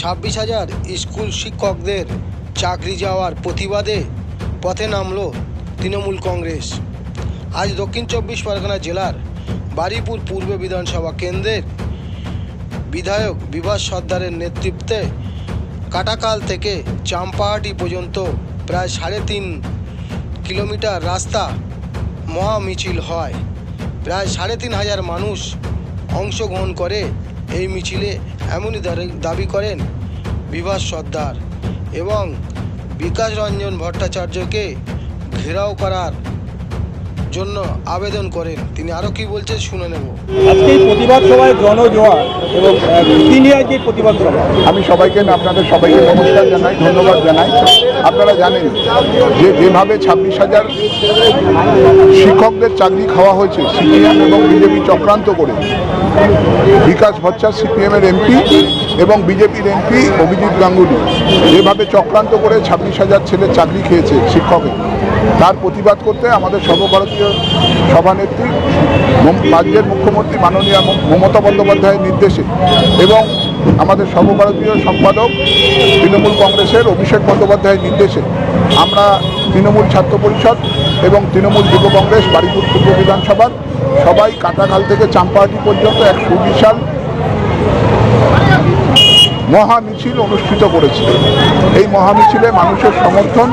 ছাব্বিশ হাজার স্কুল শিক্ষকদের চাকরি যাওয়ার প্রতিবাদে পথে নামল তৃণমূল কংগ্রেস। আজ দক্ষিণ চব্বিশ পরগনা জেলার বারুইপুর পূর্ব বিধানসভা কেন্দ্রের বিধায়ক বিভাস সর্দারের নেতৃত্বে কাটাকাল থেকে চাম্পাহাটি পর্যন্ত প্রায় সাড়ে তিন কিলোমিটার রাস্তা মহা মিছিল হয়। প্রায় সাড়ে তিন হাজার মানুষ অংশগ্রহণ করে এই মিছিলে এমনই দাবি করেন বিভাস সর্দার এবং বিকাশ রঞ্জন ভট্টাচার্যকে ঘেরাও করার জন্য আবেদন করেন। তিনি আরও কি বলছেন শুনে নেব। আজকে এই প্রতিবাদ সভায় জনজোয়ার এবং তিনি আজকে এই প্রতিবাদ সভা। আমি সবাইকে আপনাদের সবাইকে নমস্কার জানাই ধন্যবাদ জানাই। আপনারা জানেন যে যেভাবে ছাব্বিশ হাজার শিক্ষকদের চাকরি খাওয়া হয়েছে সিপিএম এবং বিজেপি চক্রান্ত করে বিকাশ ভট্টাচ সিপিএমের এমপি এবং বিজেপির এমপি অভিজিৎ গাঙ্গুলি যেভাবে চক্রান্ত করে ছাব্বিশ হাজার ছেলে চাকরি খেয়েছে শিক্ষকের। তার প্রতিবাদ করতে আমাদের সর্বভারতীয় সভানেত্রী রাজ্যের মুখ্যমন্ত্রী মাননীয় মমতা বন্দ্যোপাধ্যায়ের নির্দেশে এবং আমাদের সর্বভারতীয় সম্পাদক তৃণমূল কংগ্রেসের অভিষেক বন্দ্যোপাধ্যায়ের নির্দেশে আমরা তৃণমূল ছাত্র পরিষদ এবং তৃণমূল যুব কংগ্রেস, বারিপুর পূর্ব বিধানসভার সবাই কাটাখাল থেকে চাম্পাহাটি পর্যন্ত এক সুবিশাল মহা মিছিল অনুষ্ঠিত করেছে এই মহা মিছিলে মানুষের সমর্থন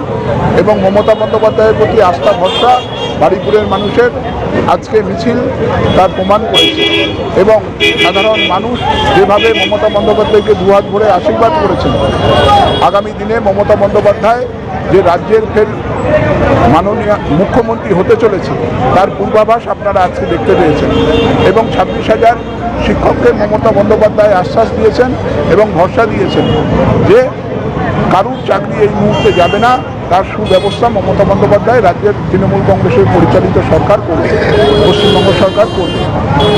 এবং মমতা বন্দ্যোপাধ্যায়ের প্রতি আস্থা, ভরসা, বাড়িপুরের মানুষের আজকে মিছিল তার প্রমাণ করেছে এবং সাধারণ মানুষ যেভাবে মমতা বন্দ্যোপাধ্যায়কে দুহাত ভরে আশীর্বাদ করেছেন আগামী দিনে মমতা বন্দ্যোপাধ্যায় যে রাজ্যের ফের মাননীয় মুখ্যমন্ত্রী হতে চলেছে, তার পূর্বাভাস আপনারা আজকে দেখতে পেয়েছেন এবং ছাব্বিশ হাজার শিক্ষককে মমতা বন্দ্যোপাধ্যায় আশ্বাস দিয়েছেন এবং ভরসা দিয়েছেন যে কারুর চাকরি এই মুহূর্তে যাবে না তার সুব্যবস্থা মমতা বন্দ্যোপাধ্যায় রাজ্যের তৃণমূল কংগ্রেসের পরিচালিত সরকার করবে, পশ্চিমবঙ্গ সরকার করবে।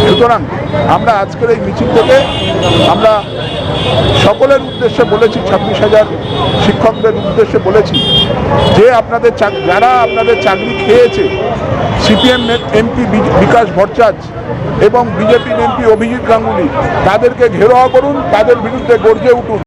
সুতরাং আমরা আজকের এই মিছিল থেকে আমরা সকলের উদ্দেশ্যে বলেছি, ছাব্বিশ হাজার শিক্ষকদের উদ্দেশ্যে বলেছি যে আপনাদের যারা আপনাদের চাকরি খেয়েছে, সিপিএম এমপি বিকাশ ভট্টাচ এবং বিজেপির এমপি অভিজিৎ গাঙ্গুলি, তাদেরকে ঘেরাও করুন, তাদের বিরুদ্ধে গর্জে উঠুন।